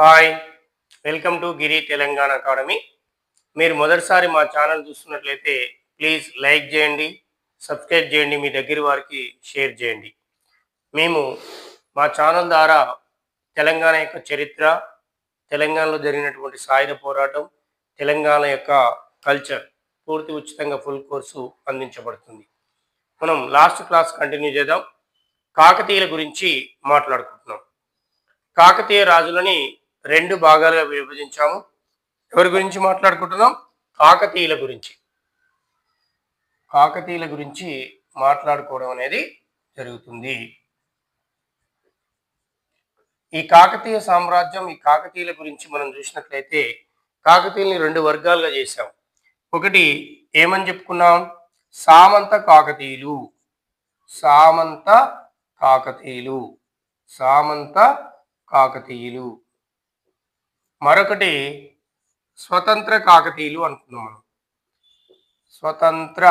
Hi welcome to Giri Telangana academy. మీరు మొదటిసారి మా ఛానల్ చూస్తున్నట్లయితే ప్లీజ్ లైక్ చేయండి సబ్స్క్రైబ్ చేయండి మీ దగ్గర వారికి షేర్ చేయండి. మేము మా ఛానల్ ద్వారా తెలంగాణ యొక్క చరిత్ర తెలంగాణలో జరిగినటువంటి సాయుధ పోరాటం తెలంగాణ యొక్క కల్చర్ పూర్తి ఉచితంగా ఫుల్ కోర్సు అందించబడుతుంది. మనం లాస్ట్ క్లాస్ కంటిన్యూ చేద్దాం. కాకతీయుల గురించి మాట్లాడుకుంటున్నాం. కాకతీయ రాజులని రెండు భాగాలుగా విభజించాము. ఎవరి గురించి మాట్లాడుకుంటున్నాం? కాకతీయుల గురించి. కాకతీయుల గురించి మాట్లాడుకోవడం అనేది జరుగుతుంది. ఈ కాకతీయ సామ్రాజ్యం ఈ కాకతీయుల గురించి మనం చూసినట్లయితే కాకతీయుల్ని రెండు వర్గాలుగా చేశాం. ఒకటి ఏమని చెప్పుకున్నాం? సామంత కాకతీయులు. సామంత కాకతీయులు. సామంత కాకతీయులు. మరొకటి స్వతంత్ర కాకతీయులు అనుకున్నాం మనం. స్వతంత్ర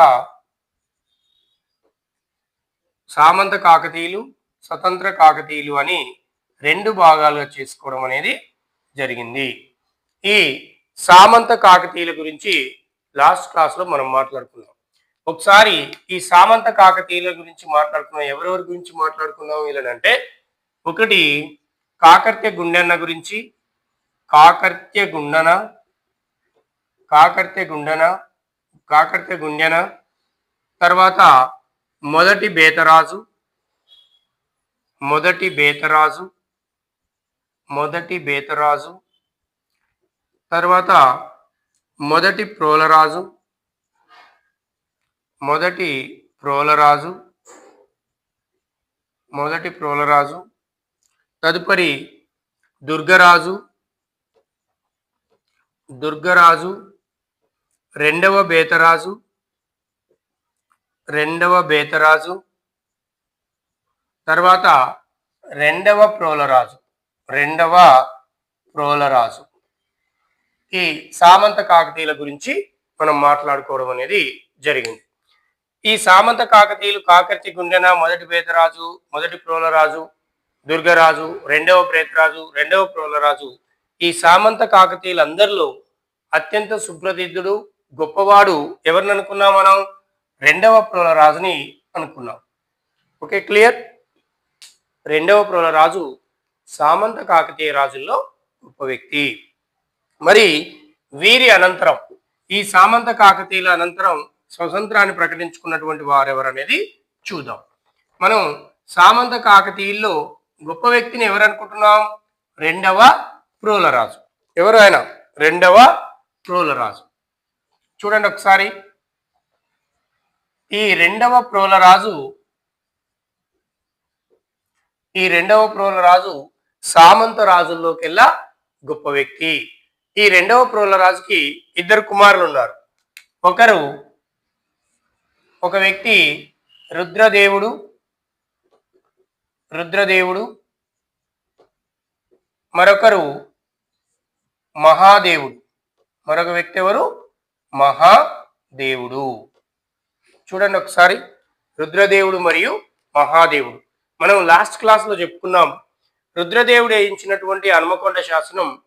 సామంత కాకతీయులు స్వతంత్ర కాకతీయులు అని రెండు భాగాలుగా చేసుకోవడం అనేది జరిగింది. ఈ సామంత కాకతీయుల గురించి లాస్ట్ క్లాస్లో మనం మాట్లాడుకున్నాం ఒకసారి ఈ సామంత కాకతీయుల గురించి మాట్లాడుకున్నాం ఎవరెవరి గురించి మాట్లాడుకున్నాం వీళ్ళనంటే ఒకటి కాకర్త్య గుండెన్న గురించి కాకర్త్య గుండన కాకర్త్య గుండన కాకర్త్య గుండెన. తర్వాత మొదటి బేతరాజు మొదటి బేతరాజు మొదటి బేతరాజు. తర్వాత మొదటి ప్రోలరాజు మొదటి ప్రోలరాజు మొదటి ప్రోలరాజు. తదుపరి దుర్గరాజు దుర్గరాజు రెండవ బేతరాజు రెండవ బేతరాజు తర్వాత రెండవ ప్రోలరాజు రెండవ ప్రోలరాజు. ఈ సామంత కాకతీయుల గురించి మనం మాట్లాడుకోవడం అనేది జరిగింది. ఈ సామంత కాకతీయులు కాకర్తి గుండెన మొదటి బేతరాజు మొదటి ప్రోలరాజు దుర్గరాజు రెండవ ప్రేతరాజు రెండవ ప్రోలరాజు ఈ సామంత కాకతీయులందరిలో అత్యంత సుప్రసిద్ధుడు గొప్పవాడు ఎవరిని అనుకున్నాం మనం? రెండవ ప్రోలరాజుని అనుకున్నాం. Okay clear? రెండవ ప్రోలరాజు సామంత కాకతీయ రాజుల్లో గొప్ప వ్యక్తి. మరి వీరి అనంతరం ఈ సామంత కాకతీయుల అనంతరం స్వతంత్రాన్ని ప్రకటించుకున్నటువంటి వారెవరనేది చూద్దాం. మనం సామంత కాకతీయుల్లో గొప్ప వ్యక్తిని ఎవరు అనుకుంటున్నాం రెండవ ప్రోలరాజు. ఎవరు ఆయన? రెండవ ప్రోలరాజు చూడండి ఒకసారి. ఈ రెండవ ప్రోలరాజు ఈ రెండవ ప్రోలరాజు సామంత రాజుల్లోకెల్లా గొప్ప వ్యక్తి. ఈ రెండవ ప్రోలరాజుకి ఇద్దరు కుమారులు ఉన్నారు. ఒకరు ఒక వ్యక్తి రుద్రదేవుడు రుద్రదేవుడు. మరొకరు మహాదేవుడు. మరొక వ్యక్తి ఎవరు? మహాదేవుడు. చూడండి ఒకసారి. రుద్రదేవుడు మరియు మహాదేవుడు. మనం లాస్ట్ క్లాస్లో చెప్పుకున్నాం. రుద్రదేవుడు వేయించినటువంటి హనుమకొండ శాసనం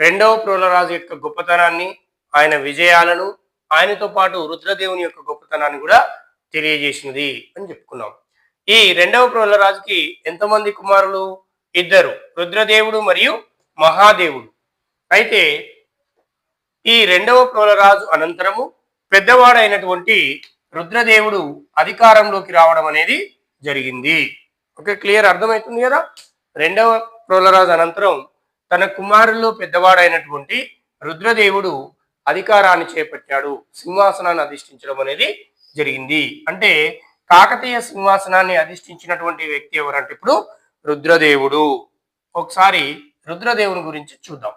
రెండవ ప్రోలరాజు యొక్క గొప్పతనాన్ని ఆయన విజయాలను ఆయనతో పాటు రుద్రదేవుని యొక్క గొప్పతనాన్ని కూడా తెలియజేసినది అని చెప్పుకున్నాం. ఈ రెండవ ప్రోలరాజుకి ఎంతమంది కుమారులు? ఇద్దరు. రుద్రదేవుడు మరియు మహాదేవుడు. అయితే ఈ రెండవ ప్రోలరాజు అనంతరము పెద్దవాడైనటువంటి రుద్రదేవుడు అధికారంలోకి రావడం అనేది జరిగింది. ఓకే క్లియర్ అర్థమవుతుంది కదా? రెండవ ప్రోలరాజు అనంతరం తన కుమారుల్లో పెద్దవాడైనటువంటి రుద్రదేవుడు అధికారాన్ని చేపట్టాడు. సింహాసనాన్ని అధిష్ఠించడం అనేది జరిగింది. అంటే కాకతీయ సింహాసనాన్ని అధిష్ఠించినటువంటి వ్యక్తి ఎవరంటే ఇప్పుడు రుద్రదేవుడు. ఒకసారి రుద్రదేవుని గురించి చూద్దాం.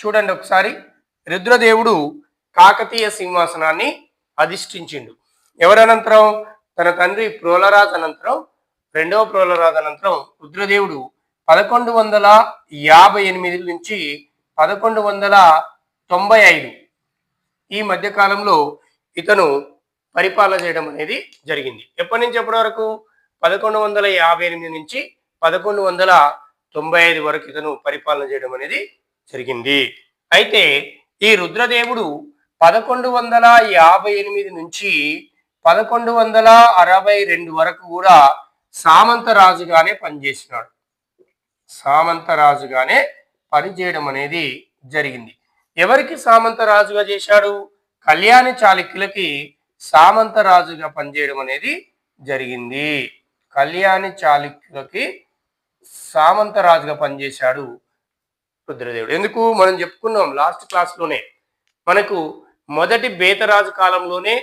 చూడండి ఒకసారి. రుద్రదేవుడు కాకతీయ సింహాసనాన్ని అధిష్ఠించిండు. ఎవరనంతరం? తన తండ్రి ప్రోలరాజ్ అనంతరం రెండవ ప్రోలరాజ్ అనంతరం రుద్రదేవుడు పదకొండు వందల యాభై ఎనిమిది నుంచి పదకొండు వందల తొంభై ఐదు ఈ మధ్యకాలంలో ఇతను పరిపాలన చేయడం అనేది జరిగింది. ఎప్పటి నుంచి ఎప్పటి వరకు? పదకొండు వందల యాభై ఎనిమిది నుంచి పదకొండు వందల తొంభై ఐదు వరకు ఇతను పరిపాలన చేయడం అనేది జరిగింది. అయితే ఈ రుద్రదేవుడు పదకొండు వందల యాభై ఎనిమిది నుంచి పదకొండు వందల అరవై రెండు వరకు కూడా సామంత రాజుగానే పనిచేసినాడు. సామంత రాజుగానే పనిచేయడం అనేది జరిగింది. ఎవరికి సామంత రాజుగా చేశాడు? కళ్యాణ చాళుక్యులకి సామంత రాజుగా పనిచేయడం అనేది జరిగింది. కళ్యాణి చాళుక్యులకి సామంత రాజుగా పనిచేశాడు రుద్రదేవుడు ఎందుకు మనం చెప్పుకున్నాం లాస్ట్ క్లాస్లోనే మనకు మొదటి బేతరాజు కాలంలోనే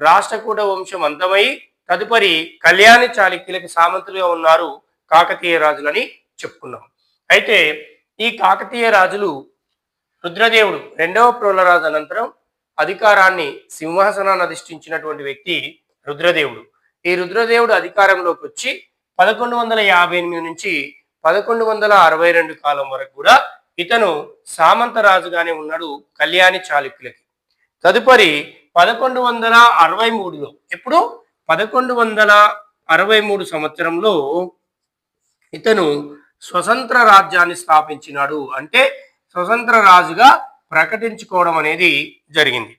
రాష్ట్రకూట వంశం అంతమై తదుపరి కళ్యాణి చాళుక్యులకి సామంతులుగా ఉన్నారు కాకతీయ రాజులని చెప్పుకున్నాం. అయితే ఈ కాకతీయ రాజులు రుద్రదేవుడు రెండవ ప్రోలరాజు అనంతరం అధికారాన్ని సింహాసనాన్ని అధిష్ఠించినటువంటి వ్యక్తి రుద్రదేవుడు. ఈ రుద్రదేవుడు అధికారంలోకి వచ్చి పదకొండు వందల యాభై ఎనిమిది నుంచి పదకొండు వందల అరవై రెండు కాలం వరకు కూడా ఇతను సామంత రాజుగానే ఉన్నాడు కళ్యాణి చాళుక్యులకి. తదుపరి పదకొండు వందల అరవై మూడులో ఎప్పుడు? పదకొండు వందల అరవై మూడు సంవత్సరంలో ఇతను స్వతంత్ర రాజ్యాన్ని స్థాపించినాడు. అంటే స్వతంత్ర రాజుగా ప్రకటించుకోవడం అనేది జరిగింది.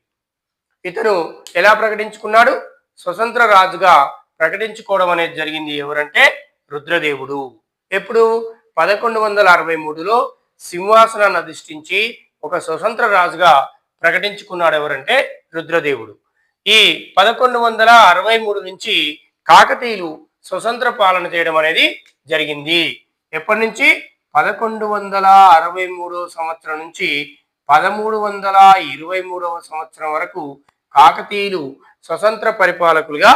ఇతను ఎలా ప్రకటించుకున్నాడు? స్వతంత్ర రాజుగా ప్రకటించుకోవడం అనేది జరిగింది ఎవరంటే రుద్రదేవుడు. ఎప్పుడు? పదకొండు వందల అరవై మూడులో సింహాసనాన్ని అధిష్ఠించి ఒక స్వతంత్ర రాజుగా ప్రకటించుకున్నాడు ఎవరంటే రుద్రదేవుడు. ఈ పదకొండు వందల అరవై మూడు నుంచి కాకతీయులు స్వతంత్ర పాలన చేయడం అనేది జరిగింది. ఎప్పటి నుంచి? పదకొండు వందల అరవై మూడవ సంవత్సరం నుంచి పదమూడు వందల ఇరవై మూడవ సంవత్సరం వరకు కాకతీయులు స్వతంత్ర పరిపాలకులుగా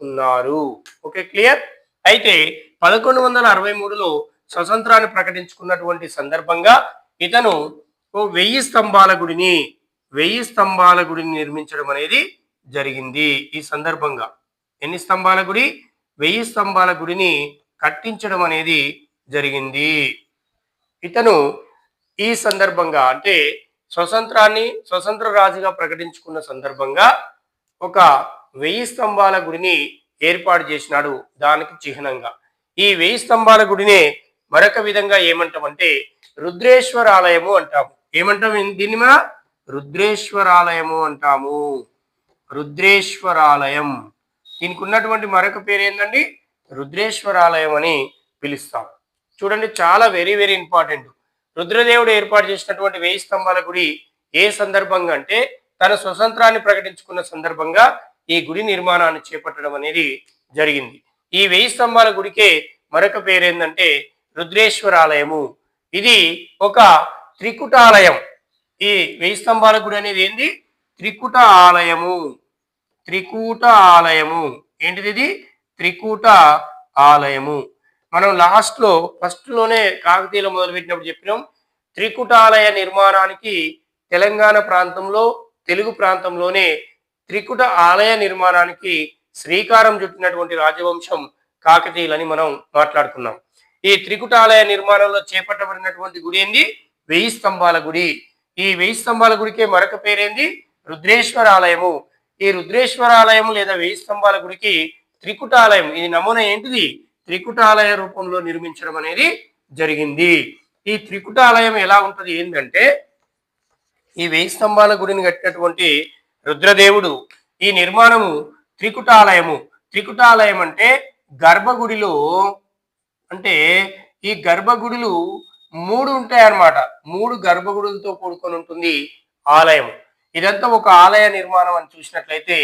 ఉన్నారు. Okay clear? అయితే పదకొండు వందల అరవై మూడులో స్వతంత్రాన్ని ప్రకటించుకున్నటువంటి సందర్భంగా ఇతను ఓ వెయ్యి స్తంభాల గుడిని వెయ్యి స్తంభాల గుడిని నిర్మించడం అనేది జరిగింది ఈ సందర్భంగా. ఎన్ని స్తంభాల గుడి? వెయ్యి స్తంభాల గుడిని కట్టించడం అనేది జరిగింది. ఇతను ఈ సందర్భంగా అంటే స్వతంత్రాన్ని స్వతంత్ర రాజుగా ప్రకటించుకున్న సందర్భంగా ఒక వెయ్యి స్తంభాల గుడిని ఏర్పాటు చేసినాడు దానికి చిహ్నంగా. ఈ వెయ్యి స్తంభాల గుడినే మరొక విధంగా ఏమంటామంటే రుద్రేశ్వరాలయము అంటాము. ఏమంటాం దీన్ని మన? రుద్రేశ్వరాలయము అంటాము. రుద్రేశ్వరాలయం. దీనికి ఉన్నటువంటి మరొక పేరు ఏంటండి రుద్రేశ్వరాలయం అని పిలుస్తాం. చూడండి చాలా వెరీ వెరీ ఇంపార్టెంట్ రుద్రదేవుడు ఏర్పాటు చేసినటువంటి వెయ్యి స్తంభాల గుడి ఏ సందర్భంగా అంటే తన స్వతంత్రాన్ని ప్రకటించుకున్న సందర్భంగా ఈ గుడి నిర్మాణాన్ని చేపట్టడం అనేది జరిగింది. ఈ వెయ్యి స్తంభాల గుడికే మరొక పేరు ఏంటంటే రుద్రేశ్వరాలయము. ఇది ఒక త్రికుటాలయం. ఈ వెయ్యి స్తంభాల గుడి అనేది ఏంది? త్రికుట ఆలయము త్రికూట ఆలయము ఏంటిది ఇది? త్రికూట ఆలయము మనం లాస్ట్లో ఫస్ట్లోనే కాకతీయులు మొదలుపెట్టినప్పుడు చెప్పినాం. త్రికుటాలయ నిర్మాణానికి తెలంగాణ ప్రాంతంలో తెలుగు ప్రాంతంలోనే త్రికుట ఆలయ నిర్మాణానికి శ్రీకారం చుట్టినటువంటి రాజవంశం కాకతీయులని మనం మాట్లాడుకున్నాం. ఈ త్రికుటాలయ నిర్మాణంలో చేపట్టబడినటువంటి గుడి ఏంది? వెయ్యి స్తంభాల గుడి. ఈ వెయ్యి స్తంభాల గుడికే మరొక పేరేంది? రుద్రేశ్వరాలయము. ఈ రుద్రేశ్వరాలయం లేదా వెయ్యి స్తంభాల గుడికి త్రికుటాలయం ఇది నమూనా ఏంటిది? త్రికుటాలయ రూపంలో నిర్మించడం అనేది జరిగింది. ఈ త్రికుటాలయం ఎలా ఉంటుంది ఏంటంటే ఈ వెయ్యి స్తంభాల గుడిని కట్టినటువంటి రుద్రదేవుడు ఈ నిర్మాణము త్రికుటాలయము. త్రికుటాలయం అంటే గర్భగుడిలో అంటే ఈ గర్భగుడులు మూడు ఉంటాయి అన్నమాట మూడు గర్భగుడులతో కూడుకొని ఉంటుంది ఆలయం. ఇదంతా ఒక ఆలయ నిర్మాణం అని చూసినట్లయితే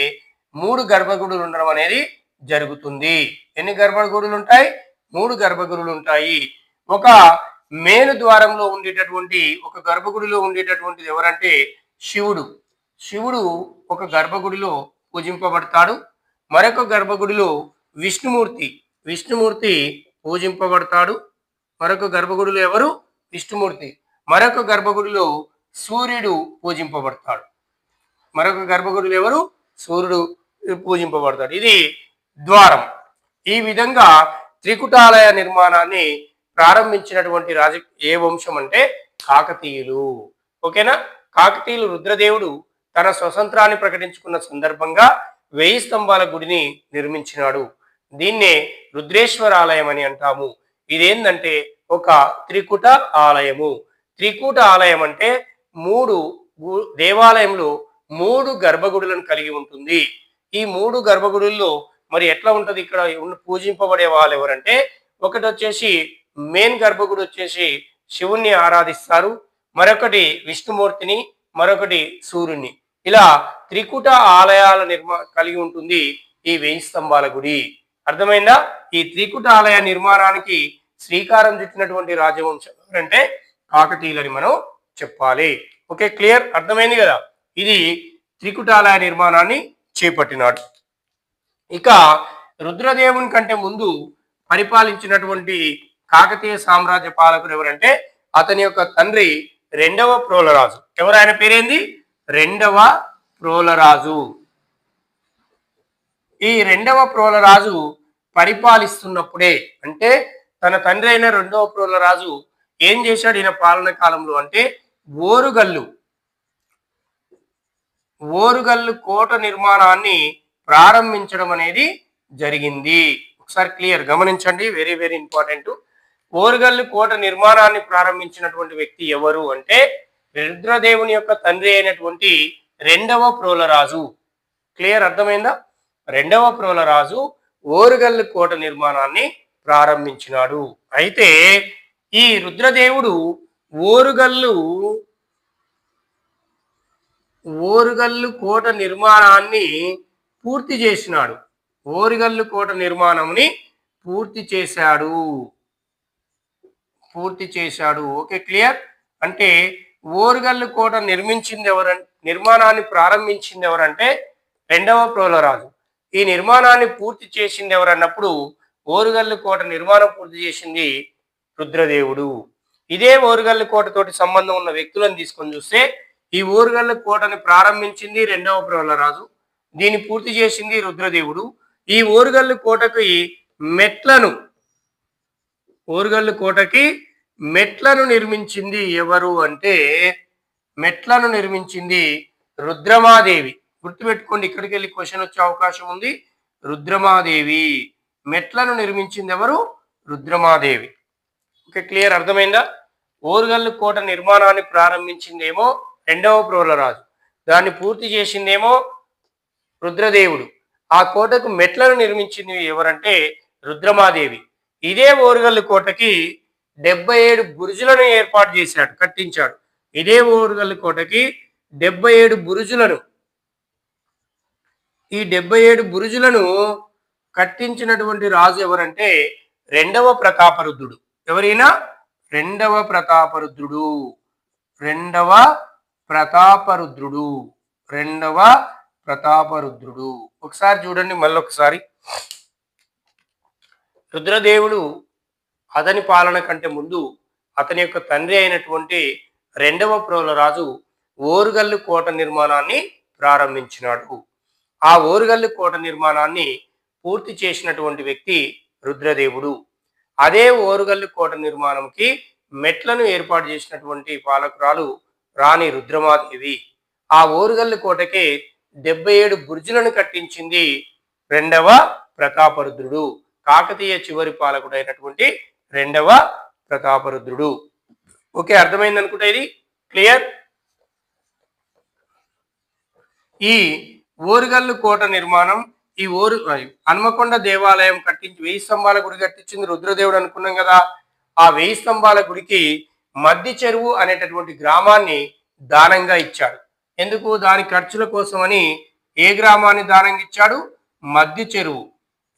మూడు గర్భగుడులు ఉండడం అనేది జరుగుతుంది. ఎన్ని గర్భగుడులు ఉంటాయి? మూడు గర్భగుడులు ఉంటాయి. ఒక మేలు ద్వారంలో ఉండేటటువంటి ఒక గర్భగుడిలో ఉండేటటువంటిది ఎవరంటే శివుడు. శివుడు ఒక గర్భగుడిలో పూజింపబడతాడు. మరొక గర్భగుడిలో విష్ణుమూర్తి. విష్ణుమూర్తి పూజింపబడతాడు. మరొక గర్భగుడిలో ఎవరు? విష్ణుమూర్తి. మరొక గర్భగుడిలో సూర్యుడు పూజింపబడతాడు. మరొక గర్భగుడిలో ఎవరు? సూర్యుడు పూజింపబడతాడు. ఇది ద్వారం. ఈ విధంగా త్రికుటాలయ నిర్మాణాన్ని ప్రారంభించినటువంటి రాజ ఏ వంశం అంటే కాకతీయులు. ఓకేనా? కాకతీయులు రుద్రదేవుడు తన స్వతంత్రాన్ని ప్రకటించుకున్న సందర్భంగా వెయ్యి స్తంభాల గుడిని నిర్మించినాడు. దీన్నే రుద్రేశ్వర ఆలయం అని అంటాము. ఇదేంటంటే ఒక త్రికుట ఆలయము. త్రికూట ఆలయం అంటే మూడు గు- దేవాలయంలో మూడు గర్భగుడులను కలిగి ఉంటుంది. ఈ మూడు గర్భగుడుల్లో మరి ఎట్లా ఉంటుంది ఇక్కడ పూజింపబడే వాళ్ళు ఎవరంటే ఒకటి వచ్చేసి మెయిన్ గర్భగుడి వచ్చేసి శివుణ్ణి ఆరాధిస్తారు మరొకటి విష్ణుమూర్తిని మరొకటి సూర్యుని ఇలా త్రికుట ఆలయాల నిర్మా కలిగి ఉంటుంది ఈ వెయ్యి స్తంభాల గుడి. అర్థమైందా? ఈ త్రికుట ఆలయ నిర్మాణానికి శ్రీకారం చుట్టినటువంటి రాజవంశం ఎవరంటే కాకతీయులని మనం చెప్పాలి. Okay clear? అర్థమైంది కదా? ఇది త్రికుటాలయ నిర్మాణాన్ని చేపట్టినాడు. ఇక రుద్రదేవుని కంటే ముందు పరిపాలించినటువంటి కాకతీయ సామ్రాజ్య పాలకుడు ఎవరంటే అతని యొక్క తండ్రి రెండవ ప్రోలరాజు. ఎవరు ఆయన పేరేంది? రెండవ ప్రోలరాజు. ఈ రెండవ ప్రోలరాజు పరిపాలిస్తున్నప్పుడే అంటే తన తండ్రి అయిన రెండవ ప్రోలరాజు ఏం చేశాడు ఈయన పాలన కాలంలో అంటే ఓరుగల్లు. ఓరుగల్లు కోట నిర్మాణాన్ని ప్రారంభించడం అనేది జరిగింది. ఒకసారి క్లియర్ గమనించండి వెరీ వెరీ ఇంపార్టెంట్. ఓరుగల్లు కోట నిర్మాణాన్ని ప్రారంభించినటువంటి వ్యక్తి ఎవరు అంటే రుద్రదేవుని యొక్క తండ్రి అయినటువంటి రెండవ ప్రోలరాజు క్లియర్ అర్థమైందా? రెండవ ప్రోలరాజు ఓరుగల్లు కోట నిర్మాణాన్ని ప్రారంభించినాడు. అయితే ఈ రుద్రదేవుడు ఓరుగల్లు ఓరుగల్లు కోట నిర్మాణాన్ని పూర్తి చేసినాడు. ఓరుగల్లు కోట నిర్మాణంని పూర్తి చేశాడు. పూర్తి చేశాడు. Okay clear? అంటే ఓరుగల్లు కోట నిర్మించింది ఎవరంటే నిర్మాణాన్ని ప్రారంభించింది ఎవరంటే రెండవ ప్రోలరాజు ఈ నిర్మాణాన్ని పూర్తి చేసింది ఎవరన్నప్పుడు ఓరుగల్లు కోట నిర్మాణం పూర్తి చేసింది రుద్రదేవుడు. ఇదే ఓరుగల్లు కోటతోటి సంబంధం ఉన్న వ్యక్తులను తీసుకొని చూస్తే ఈ ఓరుగల్లు కోటని ప్రారంభించింది రెండవ ప్రవలరాజు దీన్ని పూర్తి చేసింది రుద్రదేవుడు. ఈ ఓరుగల్లు కోటకి మెట్లను ఓరుగల్లు కోటకి మెట్లను నిర్మించింది ఎవరు అంటే మెట్లను నిర్మించింది రుద్రమాదేవి. గుర్తుపెట్టుకోండి ఇక్కడికి వెళ్ళి క్వశ్చన్ వచ్చే అవకాశం ఉంది. రుద్రమాదేవి మెట్లను నిర్మించింది ఎవరు? రుద్రమాదేవి. ఓకే క్లియర్ అర్థమైందా? ఓరుగల్లు కోట నిర్మాణాన్ని ప్రారంభించిందేమో రెండవ ప్రోలరాజు దాన్ని పూర్తి చేసిందేమో రుద్రదేవుడు. ఆ కోటకు మెట్లను నిర్మించింది ఎవరంటే రుద్రమాదేవి. ఇదే ఓరుగల్లు కోటకి డెబ్బై ఏడు బురుజులను ఏర్పాటు చేశాడు కట్టించాడు. ఇదే ఓరుగల్లు కోటకి డెబ్బై ఏడు బురుజులను ఈ డెబ్బై ఏడు బురుజులను కట్టించినటువంటి రాజు ఎవరంటే రెండవ ప్రతాపరుద్రుడు. ఎవరైనా? రెండవ ప్రతాపరుద్రుడు. రెండవ ప్రతాపరుద్రుడు. రెండవ ప్రతాపరుద్రుడు. ఒకసారి చూడండి మళ్ళొకసారి. రుద్రదేవుడు అతని పాలన కంటే ముందు అతని యొక్క తండ్రి అయినటువంటి రెండవ ప్రోలరాజు ఓరుగల్లు కోట నిర్మాణాన్ని ప్రారంభించినాడు. ఆ ఓరుగల్లు కోట నిర్మాణాన్ని పూర్తి చేసినటువంటి వ్యక్తి రుద్రదేవుడు. అదే ఓరుగల్లు కోట నిర్మాణంకి మెట్లను ఏర్పాటు చేసినటువంటి పాలకురాలు రాణి రుద్రమాదేవి. ఆ ఓరుగల్లు కోటకి డెబ్బై ఏడు బుర్జులను కట్టించింది రెండవ ప్రతాపరుద్రుడు. కాకతీయ చివరి పాలకుడైనటువంటి రెండవ ప్రతాపరుద్రుడు. ఓకే అర్థమైంది అనుకుంటా ఇది? క్లియర్? ఈ ఓరుగల్లు కోట నిర్మాణం ఈ ఓరు హనుమకొండ దేవాలయం కట్టించి వెయ్యి స్తంభాల గుడి కట్టించింది రుద్రదేవుడు అనుకున్నాం కదా. ఆ వెయ్యి స్తంభాల గుడికి మద్ది చెరువు అనేటటువంటి గ్రామాన్ని దానంగా ఇచ్చాడు. ఎందుకు? దాని ఖర్చుల కోసమని ఏ గ్రామాన్ని దానంగా ఇచ్చాడు? మద్ది చెరువు.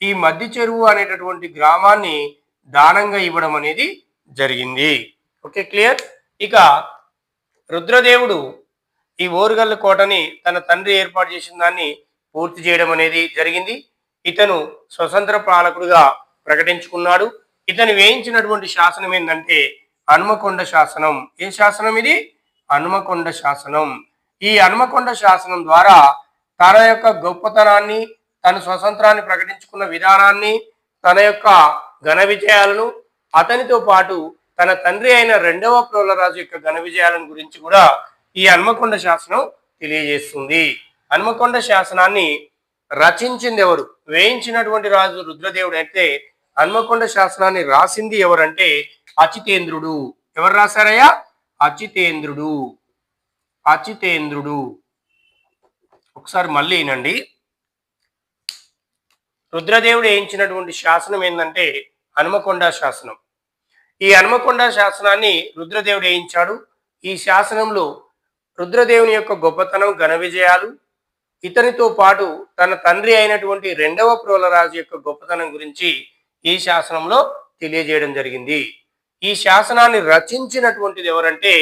ఈ మద్ది చెరువు అనేటటువంటి గ్రామాన్ని దానంగా ఇవ్వడం అనేది జరిగింది. Okay clear? ఇక రుద్రదేవుడు ఈ ఓరుగల్లు కోటని తన తండ్రి ఏర్పాటు చేసిన దాన్ని పూర్తి చేయడం అనేది జరిగింది. ఇతను స్వతంత్ర పాలకుడుగా ప్రకటించుకున్నాడు. ఇతను వేయించినటువంటి శాసనం ఏంటంటే హనుమకొండ శాసనం. ఏ శాసనం ఇది? హనుమకొండ శాసనం. ఈ హనుమకొండ శాసనం ద్వారా తన యొక్క గొప్పతనాన్ని తన స్వతంత్రాన్ని ప్రకటించుకున్న విధానాన్ని తన యొక్క ఘన విజయాలను అతనితో పాటు తన తండ్రి అయిన రెండవ ప్రోలరాజు యొక్క ఘన విజయాలను గురించి కూడా ఈ హన్మకొండ శాసనం తెలియజేస్తుంది. హన్మకొండ శాసనాన్ని రచించింది ఎవరు వేయించినటువంటి రాజు రుద్రదేవుడు అయితే హన్మకొండ శాసనాన్ని రాసింది ఎవరంటే అచితేంద్రుడు. ఎవరు రాశారయ్యా? అచితేంద్రుడు. అచితేంద్రుడు. ఒకసారి మళ్ళీ వినండి. రుద్రదేవుడు వేయించినటువంటి శాసనం ఏంటంటే హనుమకొండ శాసనం. ఈ హనుమకొండ శాసనాన్ని రుద్రదేవుడు వేయించాడు. ఈ శాసనంలో రుద్రదేవుని యొక్క గొప్పతనం ఘన విజయాలు ఇతనితో పాటు తన తండ్రి అయినటువంటి రెండవ ప్రోలరాజు యొక్క గొప్పతనం గురించి ఈ శాసనంలో తెలియజేయడం జరిగింది. ఈ శాసనాన్ని రచించినటువంటిది ఎవరంటే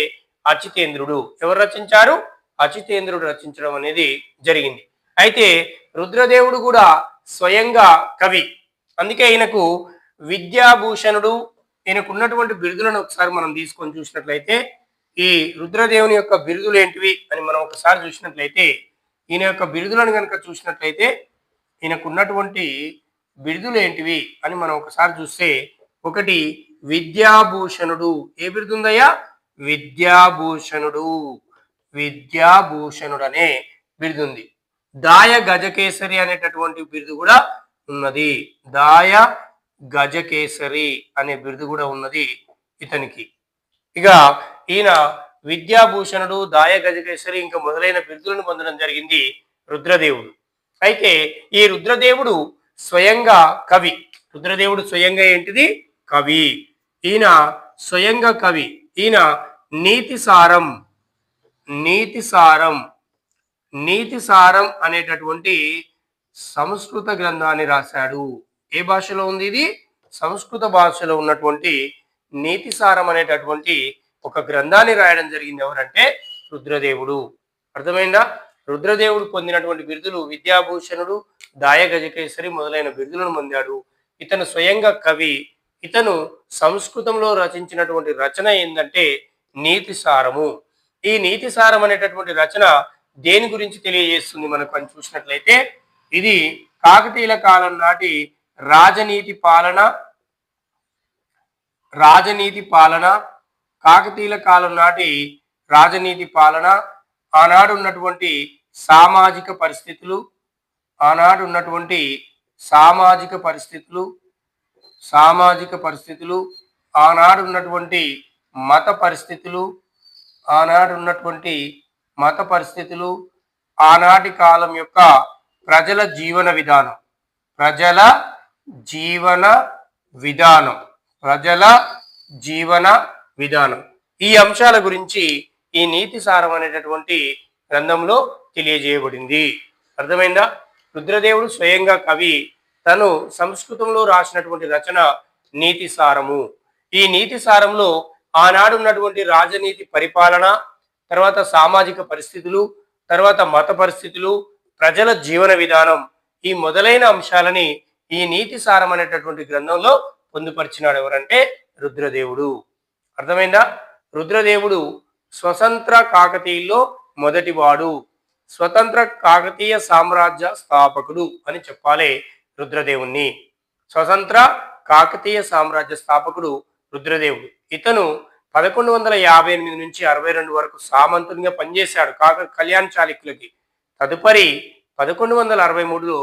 అచితేంద్రుడు. ఎవరు రచించారు? అచితేంద్రుడు రచించడం అనేది జరిగింది. అయితే రుద్రదేవుడు కూడా స్వయంగా కవి. అందుకే ఈయనకు విద్యాభూషణుడు ఈయనకున్నటువంటి బిరుదులను ఒకసారి మనం తీసుకొని చూసినట్లయితే ఈ రుద్రదేవుని యొక్క బిరుదులు ఏంటివి అని మనం ఒకసారి చూసినట్లయితే ఈయన యొక్క బిరుదులను కనుక చూసినట్లయితే ఈయనకు ఉన్నటువంటి బిరుదులు ఏంటివి అని మనం ఒకసారి చూస్తే ఒకటి విద్యాభూషణుడు. ఏ బిరుదు ఉందయ్యా విద్యాభూషణుడు. విద్యాభూషణుడు అనే బిరుదు ఉంది దాయ గజకేసరి అనేటటువంటి బిరుదు కూడా ఉన్నది. దాయ గజకేసరి అనే బిరుదు కూడా ఉన్నది ఇతనికి. ఇక ఈయన విద్యాభూషణుడు దాయ ఇంకా మొదలైన బిరుదులను పొందడం జరిగింది రుద్రదేవుడు. అయితే ఈ రుద్రదేవుడు స్వయంగా కవి. రుద్రదేవుడు స్వయంగా ఏంటిది? కవి. ఈయన స్వయంగా కవి. ఈయన నీతిసారం. నీతిసారం. నీతిసారం అనేటటువంటి సంస్కృత గ్రంథాన్ని రాశాడు. ఏ భాషలో ఉంది ఇది? సంస్కృత భాషలో ఉన్నటువంటి నీతిసారం అనేటటువంటి ఒక గ్రంథాన్ని రాయడం జరిగింది ఎవరంటే రుద్రదేవుడు. అర్థమైందా? రుద్రదేవుడు పొందినటువంటి బిరుదులు విద్యాభూషణుడు దాయ మొదలైన బిరుదులను పొందాడు. ఇతను స్వయంగా కవి. ఇతను సంస్కృతంలో రచించినటువంటి రచన ఏంటంటే నీతి సారము. ఈ నీతి సారం అనేటటువంటి రచన దేని గురించి తెలియజేస్తుంది మనకు అని చూసినట్లయితే ఇది కాకతీయుల కాలం నాటి రాజనీతి పాలన రాజనీతి పాలన కాకతీయుల కాలం నాటి రాజనీతి పాలన ఆనాడు ఉన్నటువంటి సామాజిక పరిస్థితులు ఆనాడు ఉన్నటువంటి సామాజిక పరిస్థితులు సామాజిక పరిస్థితులు ఆనాడు ఉన్నటువంటి మత పరిస్థితులు ఆనాడు ఉన్నటువంటి మత పరిస్థితులు ఆనాటి కాలం యొక్క ప్రజల జీవన విధానం. ప్రజల జీవన విధానం. ప్రజల జీవన విధానం. ఈ అంశాల గురించి ఈ నీతి సారం అనేటటువంటి గ్రంథంలో తెలియజేయబడింది. అర్థమైందా? రుద్రదేవుడు స్వయంగా కవి తను సంస్కృతంలో రాసినటువంటి రచన నీతి సారము. ఈ నీతి సారంలో ఆనాడు ఉన్నటువంటి రాజనీతి పరిపాలన తర్వాత సామాజిక పరిస్థితులు తర్వాత మత పరిస్థితులు ప్రజల జీవన విధానం ఈ మొదలైన అంశాలని ఈ నీతి సారం అనేటటువంటి గ్రంథంలో పొందుపరిచినాడు ఎవరంటే రుద్రదేవుడు. అర్థమైందా? రుద్రదేవుడు స్వతంత్ర కాకతీయుల్లో మొదటివాడు. స్వతంత్ర కాకతీయ సామ్రాజ్య స్థాపకుడు అని చెప్పాలి రుద్రదేవుణ్ణి. స్వతంత్ర కాకతీయ సామ్రాజ్య స్థాపకుడు రుద్రదేవుడు. ఇతను పదకొండు వందల యాభై ఎనిమిది నుంచి అరవై రెండు వరకు సామంతునిగా పనిచేశాడు కాక కళ్యాణ్ చాళుక్యులకి. తదుపరి పదకొండు వందల అరవై మూడులో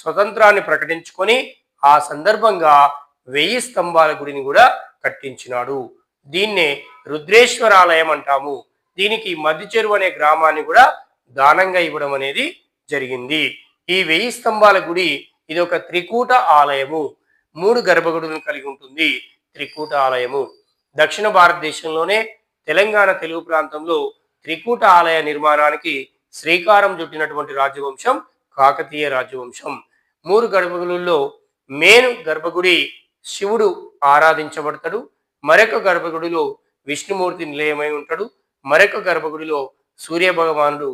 స్వతంత్రాన్ని ప్రకటించుకొని ఆ సందర్భంగా వెయ్యి స్తంభాల గుడిని కూడా కట్టించినాడు. దీన్నే రుద్రేశ్వరాలయం అంటాము. దీనికి మధ్య చెరువు అనే గ్రామాన్ని కూడా దానంగా ఇవ్వడం అనేది జరిగింది. ఈ వెయ్యి స్తంభాల గుడి ఇది ఒక త్రికూట ఆలయము. మూడు గర్భగుడులను కలిగి ఉంటుంది త్రికూట ఆలయము. దక్షిణ భారతదేశంలోనే తెలంగాణ తెలుగు ప్రాంతంలో త్రికూట ఆలయ నిర్మాణానికి శ్రీకారం చుట్టినటువంటి రాజవంశం కాకతీయ రాజవంశం. మూడు గర్భగుడుల్లో మేను గర్భగుడి శివుడు ఆరాధించబడతాడు. మరొక గర్భగుడిలో విష్ణుమూర్తి నిలయమై ఉంటాడు. మరొక గర్భగుడిలో సూర్య భగవానుడు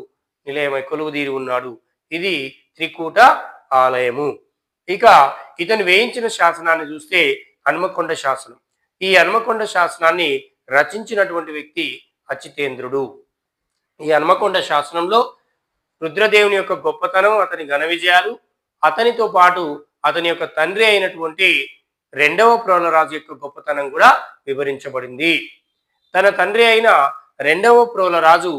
నిలయమై కొలువుదీరి ఉన్నాడు. ఇది త్రికూట ఆలయము. ఇక ఇతను వేయించిన శాసనాన్ని చూస్తే హనుమకొండ శాసనం. ఈ హనుమకొండ శాసనాన్ని రచించినటువంటి వ్యక్తి అచితేంద్రుడు. ఈ హనుమకొండ శాసనంలో రుద్రదేవుని యొక్క గొప్పతనం అతని ఘన విజయాలు అతనితో పాటు అతని యొక్క తండ్రి అయినటువంటి రెండవ ప్రోలరాజు యొక్క గొప్పతనం కూడా వివరించబడింది. తన తండ్రి అయిన రెండవ ప్రోలరాజు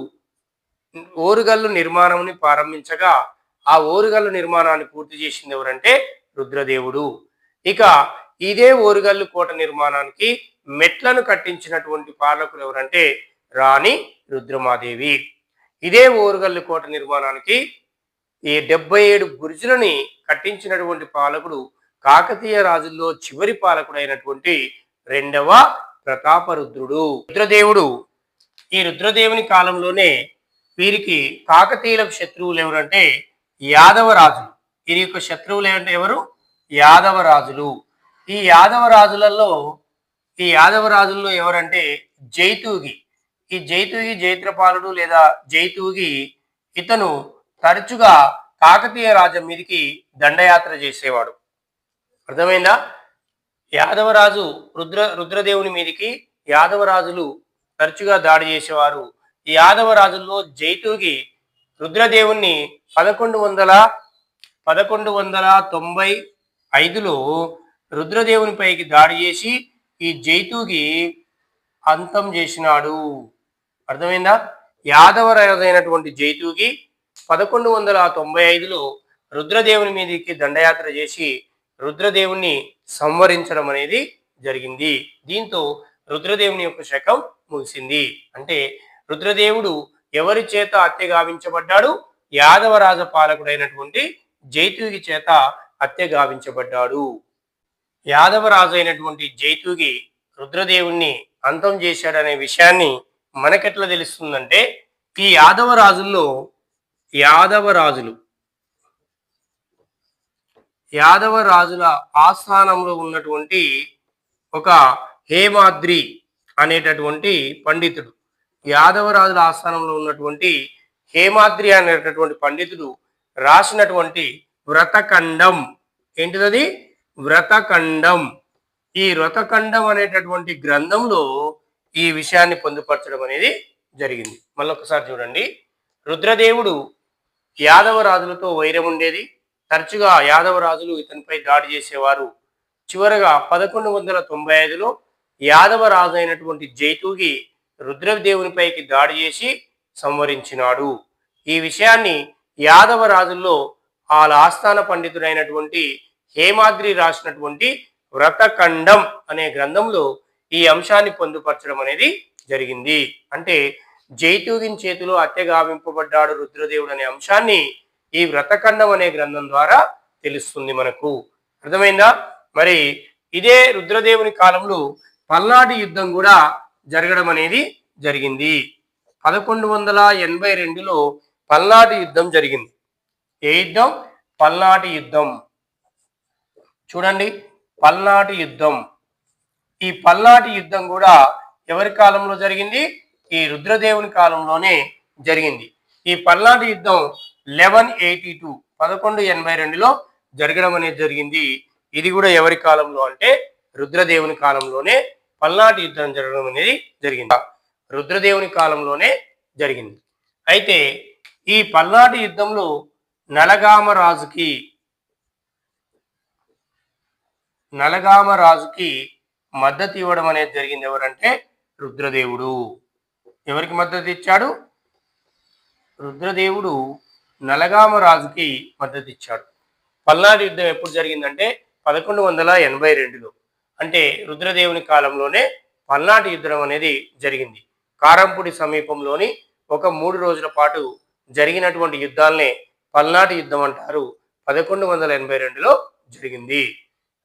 ఓరుగల్లు నిర్మాణంని ప్రారంభించగా ఆ ఓరుగల్లు నిర్మాణాన్ని పూర్తి చేసింది ఎవరంటే రుద్రదేవుడు. ఇక ఇదే ఓరుగల్లు కోట నిర్మాణానికి మెట్లను కట్టించినటువంటి పాలకులు ఎవరంటే రాణి రుద్రమాదేవి. ఇదే ఓరుగల్లు కోట నిర్మాణానికి ఈ డెబ్బై ఏడు గురుజులని కట్టించినటువంటి పాలకుడు కాకతీయ రాజుల్లో చివరి పాలకుడైనటువంటి రెండవ ప్రతాపరుద్రుడు. రుద్రదేవుడు. ఈ రుద్రదేవుని కాలంలోనే వీరికి కాకతీయులకు శత్రువులు ఎవరంటే యాదవ రాజులు వీరి యొక్క శత్రువులు ఏమంటే ఎవరు? యాదవ రాజులు ఈ యాదవ రాజులలో ఈ యాదవ రాజుల్లో ఎవరంటే జైతూగి. ఈ జైతూగి జైత్రపాలుడు లేదా జైతూగి ఇతను తరచుగా కాకతీయ రాజం మీదకి దండయాత్ర చేసేవాడు. అర్థమైందా? యాదవరాజు రుద్ర రుద్రదేవుని మీదకి యాదవరాజులు తరచుగా దాడి చేసేవారు. ఈ యాదవరాజుల్లో జైతూగి రుద్రదేవుణ్ణి పదకొండు వందల పదకొండు వందల తొంభై ఐదులో రుద్రదేవుని పైకి దాడి చేసి ఈ జైతూగి అంతం చేసినాడు. అర్థమైందా? యాదవరాజైనటువంటి జైతూగి పదకొండు వందల తొంభై ఐదులో రుద్రదేవుని మీదకి దండయాత్ర చేసి రుద్రదేవుణ్ణి సంవరించడం అనేది జరిగింది. దీంతో రుద్రదేవుని యొక్క శకం ముగిసింది. అంటే రుద్రదేవుడు ఎవరి చేత హత్య గావించబడ్డాడు? యాదవరాజ పాలకుడైనటువంటి జైతూగి చేత హత్య గావించబడ్డాడు. యాదవరాజు అయినటువంటి జైతూగి రుద్రదేవుణ్ణి అంతం చేశాడనే విషయాన్ని మనకెట్లా తెలుస్తుందంటే ఈ యాదవ రాజుల్లో యాదవ రాజులు యాదవ రాజుల ఆస్థానంలో ఉన్నటువంటి ఒక హేమాద్రి అనేటటువంటి పండితుడు. యాదవ రాజుల ఆస్థానంలో ఉన్నటువంటి హేమాద్రి అనేటటువంటి పండితుడు రాసినటువంటి వ్రతఖండం. ఏంటిదది? వ్రతఖండం. ఈ వ్రతఖండం అనేటటువంటి గ్రంథంలో ఈ విషయాన్ని పొందుపరచడం అనేది జరిగింది. మళ్ళొకసారి చూడండి. రుద్రదేవుడు యాదవ రాజులతో వైరం ఉండేది. తరచుగా యాదవ రాజులు ఇతనిపై దాడి చేసేవారు. చివరగా పదకొండు వందల తొంభై ఐదులో యాదవ రాజు అయినటువంటి జైతూగి రుద్రదేవునిపైకి దాడి చేసి సంవరించినాడు ఈ విషయాన్ని యాదవ రాజుల్లో వాళ్ళ ఆస్థాన పండితుడైనటువంటి హేమాద్రి రాసినటువంటి వ్రతఖండం అనే గ్రంథంలో ఈ అంశాన్ని పొందుపరచడం అనేది జరిగింది. అంటే జైతూగిన్ చేతిలో అత్యగావింపబడ్డాడు రుద్రదేవుడు అనే అంశాన్ని ఈ వ్రతఖండం అనే గ్రంథం ద్వారా తెలుస్తుంది మనకు. అర్థమైందా? మరి ఇదే రుద్రదేవుని కాలంలో పల్నాటి యుద్ధం కూడా జరగడం అనేది జరిగింది. పదకొండు వందల ఎనభై రెండులో పల్నాటి యుద్ధం జరిగింది. ఏ యుద్ధం? పల్నాటి యుద్ధం. చూడండి పల్నాటి యుద్ధం. ఈ పల్నాటి యుద్ధం కూడా ఎవరి కాలంలో జరిగింది? ఈ రుద్రదేవుని కాలంలోనే జరిగింది. ఈ పల్నాటి యుద్ధం లెవెన్ ఎయిటీ టూ పదకొండు ఎనభై రెండులో జరగడం అనేది జరిగింది. ఇది కూడా ఎవరి కాలంలో అంటే రుద్రదేవుని కాలంలోనే పల్నాటి యుద్ధం జరగడం అనేది జరిగింది. రుద్రదేవుని కాలంలోనే జరిగింది. అయితే ఈ పల్నాటి యుద్ధంలో నలగామ రాజుకి నలగామ రాజుకి మద్దతు ఇవ్వడం అనేది జరిగింది ఎవరంటే రుద్రదేవుడు. ఎవరికి మద్దతు ఇచ్చాడు? రుద్రదేవుడు నలగామ రాజుకి మద్దతు ఇచ్చాడు పల్నాడు యుద్ధం ఎప్పుడు జరిగిందంటే పదకొండు వందల ఎనభై రెండులో. అంటే రుద్రదేవుని కాలంలోనే పల్నాటి యుద్ధం అనేది జరిగింది. కారంపూడి సమీపంలోని ఒక మూడు రోజుల పాటు జరిగినటువంటి యుద్ధాలనే పల్నాటి యుద్ధం అంటారు. పదకొండు వందల ఎనభై రెండులో జరిగింది.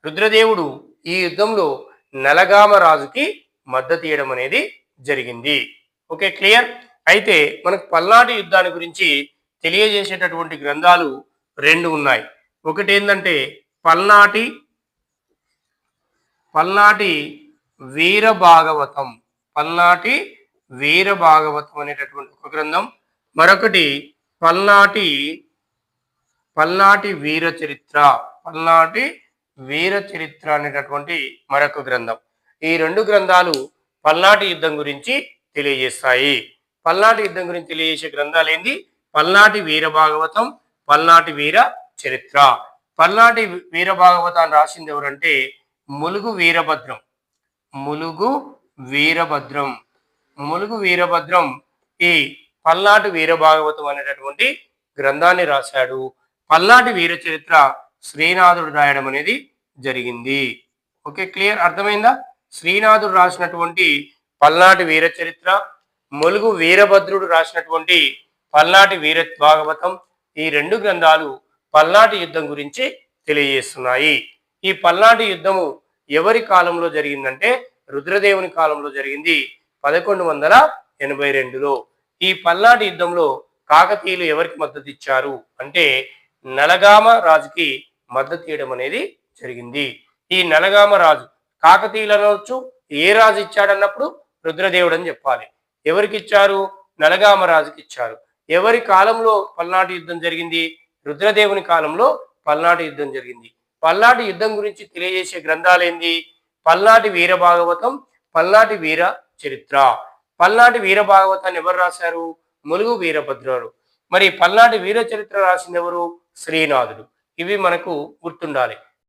రుద్రదేవుడు ఈ యుద్ధంలో నలగామ రాజుకి మద్దతు ఇవ్వడం అనేది జరిగింది. Okay clear? అయితే మనకు పల్నాటి యుద్ధాన్ని గురించి తెలియజేసేటటువంటి గ్రంథాలు రెండు ఉన్నాయి. ఒకటి ఏంటంటే పల్నాటి పల్నాటి వీర భాగవతం పల్నాటి వీర భాగవతం అనేటటువంటి ఒక గ్రంథం. మరొకటి పల్నాటి పల్నాటి వీర చరిత్ర పల్నాటి వీర చరిత్ర అనేటటువంటి మరొక గ్రంథం. ఈ రెండు గ్రంథాలు పల్నాటి యుద్ధం గురించి తెలియజేస్తాయి. పల్నాటి యుద్ధం గురించి తెలియజేసే గ్రంథాలు ఏంది పల్నాటి వీరభాగవతం పల్నాటి వీర చరిత్ర. పల్నాటి వీరభాగవతాన్ని రాసింది ఎవరంటే ములుగు వీరభద్రం. ములుగు వీరభద్రం. ములుగు వీరభద్రం ఈ పల్నాటి వీరభాగవతం అనేటటువంటి గ్రంథాన్ని రాశాడు. పల్నాటి వీర చరిత్ర శ్రీనాథుడు రాయడం అనేది జరిగింది. ఓకే క్లియర్ అర్థమైందా? శ్రీనాథుడు రాసినటువంటి పల్నాటి వీర చరిత్ర ములుగు వీరభద్రుడు రాసినటువంటి పల్నాటి వీర భాగవతం ఈ రెండు గ్రంథాలు పల్నాటి యుద్ధం గురించి తెలియజేస్తున్నాయి. ఈ పల్నాటి యుద్ధము ఎవరి కాలంలో జరిగిందంటే రుద్రదేవుని కాలంలో జరిగింది పదకొండు వందల ఎనభై రెండులో. ఈ పల్నాటి యుద్ధంలో కాకతీయులు ఎవరికి మద్దతు ఇచ్చారు? అంటే నలగామ రాజుకి మద్దతు ఇవ్వడం అనేది జరిగింది. ఈ నలగామ రాజు కాకతీయులు అనవచ్చు ఏ రాజు ఇచ్చాడన్నప్పుడు రుద్రదేవుడు అని చెప్పాలి. ఎవరికి ఇచ్చారు? నలగామ రాజుకి ఇచ్చారు. ఎవరి కాలంలో పల్నాటి యుద్ధం జరిగింది? రుద్రదేవుని కాలంలో పల్నాటి యుద్ధం జరిగింది. పల్నాటి యుద్ధం గురించి తెలియజేసే గ్రంథాలు ఏంది పల్నాటి వీరభాగవతం పల్నాటి వీర చరిత్ర. పల్నాటి వీరభాగవతాన్ని ఎవరు రాశారు? ములుగు వీరభద్రుడు మరి పల్నాటి వీర చరిత్ర రాసింది ఎవరు? శ్రీనాథుడు. ఇవి మనకు గుర్తుండాలి.